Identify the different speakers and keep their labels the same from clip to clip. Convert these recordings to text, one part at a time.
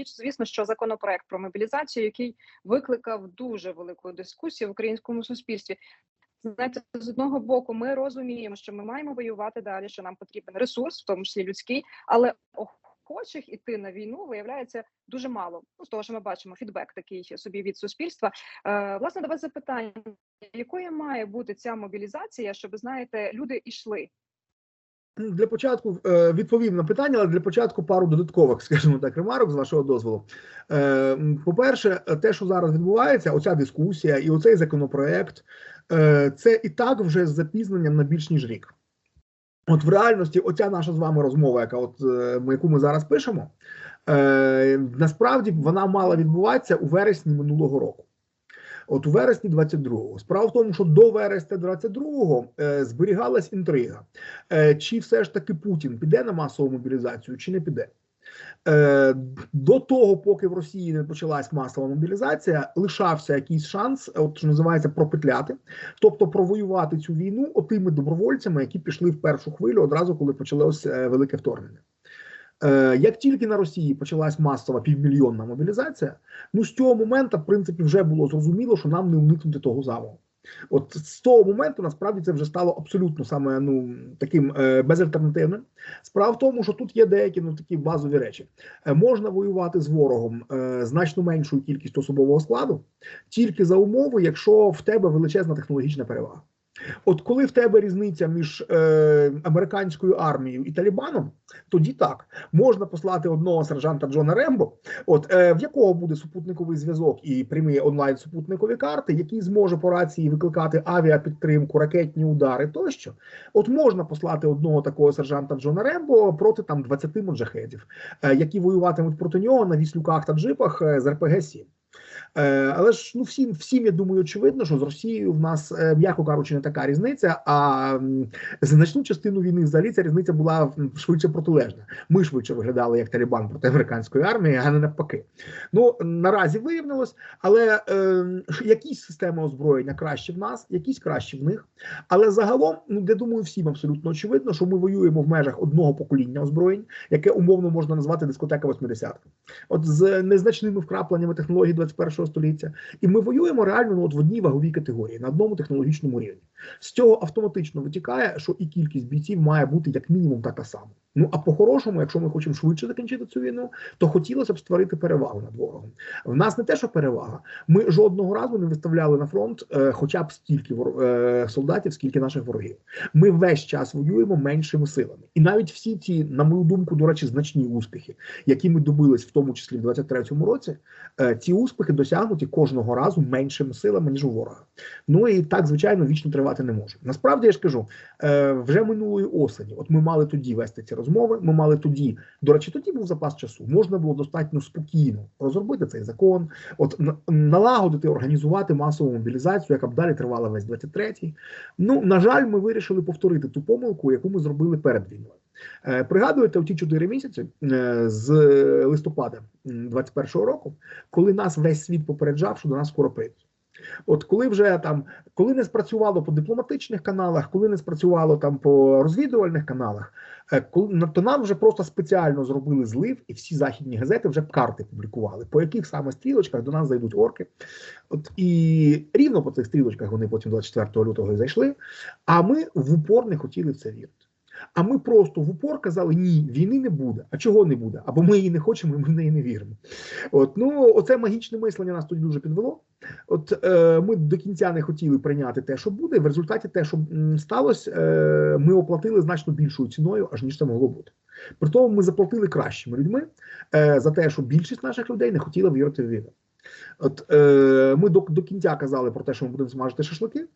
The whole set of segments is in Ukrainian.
Speaker 1: спіч, звісно, що законопроект про мобілізацію, який викликав дуже велику дискусію в українському суспільстві. Знаєте, з одного боку, ми розуміємо, що ми маємо воювати далі, що нам потрібен ресурс, в тому числі людський, але охочих іти на війну виявляється дуже мало. Ну, з того, що ми бачимо, фідбек такий собі від суспільства. Е, Власне, до вас запитання: якою має бути ця мобілізація, щоб знаєте, люди йшли?
Speaker 2: Для початку е, відповім на питання, але для початку пару додаткових, скажімо так, ремарок з вашого дозволу. Е, По-перше, те, що зараз відбувається, оця дискусія і оцей законопроект, е, це і так вже з запізненням на більш ніж рік. От в реальності, оця наша з вами розмова, яка от яку ми зараз пишемо, е, насправді вона мала відбуватися у вересні минулого року. От у вересні 22-го. Справа в тому, що до вересня 22-го е, зберігалась інтрига, е, чи все ж таки Путін піде на масову мобілізацію, чи не піде. Е, до того, поки в Росії не почалась масова мобілізація, лишався якийсь шанс, от що називається пропетляти, тобто провоювати цю війну отими добровольцями, які пішли в першу хвилю одразу, коли почалось е, велике вторгнення. Е, Як тільки на Росії почалась масова півмільйонна мобілізація, ну з цього моменту, в принципі, вже було зрозуміло, що нам не уникнути того замову. От з того моменту насправді це вже стало абсолютно саме ну таким е, безальтернативним. Справа в тому, що тут є деякі ну такі базові речі. Е, можна воювати з ворогом е, значно меншою кількістю особового складу, тільки за умови, якщо в тебе величезна технологічна перевага. От коли в тебе різниця між е, американською армією і Талібаном, тоді так можна послати одного сержанта Джона Рембо, от е, в якого буде супутниковий зв'язок і прямі онлайн супутникові карти, який зможе по рації викликати авіапідтримку, ракетні удари тощо. От можна послати одного такого сержанта Джона Рембо проти там 20 моджахедів, е, які воюватимуть проти нього на віслюках та джипах е, з РПГ 7 Е, але ж ну всім, всім я думаю, очевидно, що з Росією в нас, е, м'яко кажучи, не така різниця. А значну частину війни взагалі ця різниця була швидше протилежна. Ми швидше виглядали як Талібан проти американської армії, а не навпаки. Ну наразі виявилось, але е, якісь системи озброєння краще в нас, якісь краще в них. Але загалом, ну я думаю, всім абсолютно очевидно, що ми воюємо в межах одного покоління озброєнь, яке умовно можна назвати дискотека 80 От з незначними вкрапленнями технологій 21 століття, і ми воюємо реально ну, от в одній ваговій категорії на одному технологічному рівні. З цього автоматично витікає, що і кількість бійців має бути як мінімум така сама. Ну а по-хорошому, якщо ми хочемо швидше закінчити цю війну, то хотілося б створити перевагу над ворогом. В нас не те, що перевага. Ми жодного разу не виставляли на фронт, е, хоча б стільки вор... е, солдатів, скільки наших ворогів. Ми весь час воюємо меншими силами, і навіть всі ці, на мою думку, до речі, значні успіхи, які ми добились, в тому числі в 23-му році, е, ці успіхи досягнуті кожного разу меншими силами ніж у ворога. Ну і так звичайно вічно тривати не може. Насправді я ж кажу, е, вже минулої осені. От ми мали тоді вести ці розмови. Ми мали тоді, до речі, тоді був запас часу. Можна було достатньо спокійно розробити цей закон, от налагодити, організувати масову мобілізацію, яка б далі тривала весь 23-й. Ну на жаль, ми вирішили повторити ту помилку, яку ми зробили перед війною. Е, пригадуєте у ті чотири місяці е, з листопада 21-го року, коли нас весь світ попереджав, що до нас скоро прийдуть. От коли вже там, коли не спрацювало по дипломатичних каналах, коли не спрацювало там по розвідувальних каналах, е, то нам вже просто спеціально зробили злив, і всі західні газети вже карти публікували, по яких саме стрілочках до нас зайдуть орки. От і рівно по цих стрілочках вони потім 24 лютого і зайшли. А ми в упор не хотіли в це вірити. А ми просто в упор казали, ні, війни не буде. А чого не буде? Або ми її не хочемо, і ми в неї не віримо. От ну оце магічне мислення нас тоді дуже підвело. От е, ми до кінця не хотіли прийняти те, що буде. В результаті те, що сталося, е, ми оплатили значно більшою ціною, аж ніж це могло бути. При тому ми заплатили кращими людьми е, за те, що більшість наших людей не хотіла вірити в війну. От е, ми до, до кінця казали про те, що ми будемо смажити шашлики.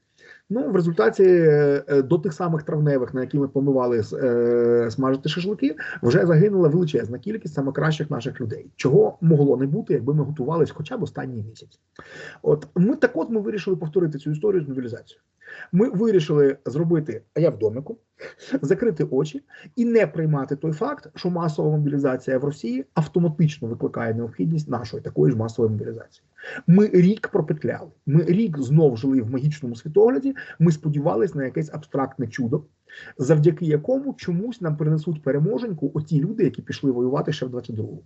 Speaker 2: Ну, в результаті е, до тих самих травневих, на які ми планували е, смажити шашлики, вже загинула величезна кількість саме кращих наших людей, чого могло не бути, якби ми готувалися хоча б останній місяць. От ми так от ми вирішили повторити цю історію з мобілізацією. Ми вирішили зробити, а я в домику, закрити очі і не приймати той факт, що масова мобілізація в Росії автоматично викликає необхідність нашої такої ж масової мобілізації. Ми рік пропетляли. Ми рік знов жили в магічному світогляді. Ми сподівалися на якесь абстрактне чудо. Завдяки якому чомусь нам принесуть переможеньку оті люди, які пішли воювати ще в 22-му.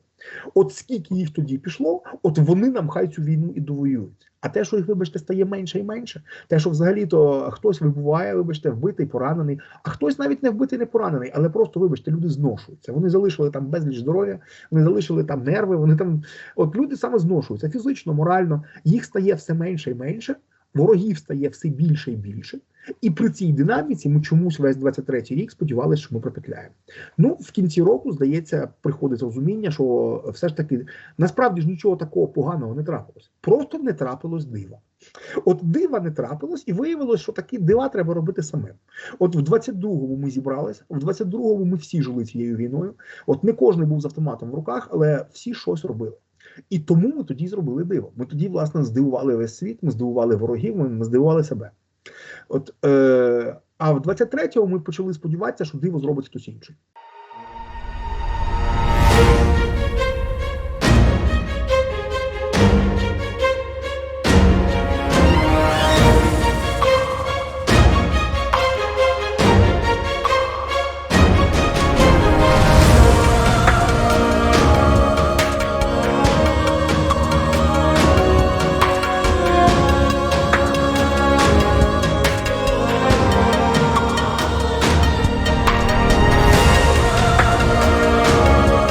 Speaker 2: От скільки їх тоді пішло, от вони нам хай цю війну і довоюють. А те, що їх, вибачте, стає менше і менше, те, що взагалі то хтось вибуває, вибачте, вбитий, поранений, а хтось навіть не вбитий, не поранений, але просто, вибачте, люди зношуються. Вони залишили там безліч здоров'я, вони залишили там нерви. Вони там, от люди саме зношуються фізично, морально. Їх стає все менше і менше, ворогів стає все більше і більше. І при цій динаміці ми чомусь весь 23-й рік сподівалися, що ми пропетляємо. Ну в кінці року здається, приходить розуміння, що все ж таки насправді ж нічого такого поганого не трапилось. Просто не трапилось дива. От дива не трапилось, і виявилось, що такі дива треба робити самим. От в 22-му ми зібралися, в 22-му ми всі жили цією війною. От не кожен був з автоматом в руках, але всі щось робили. І тому ми тоді зробили диво. Ми тоді, власне, здивували весь світ, ми здивували ворогів, ми, здивували себе. От, е, а в 23-му ми почали сподіватися, що диво зробить хтось інший.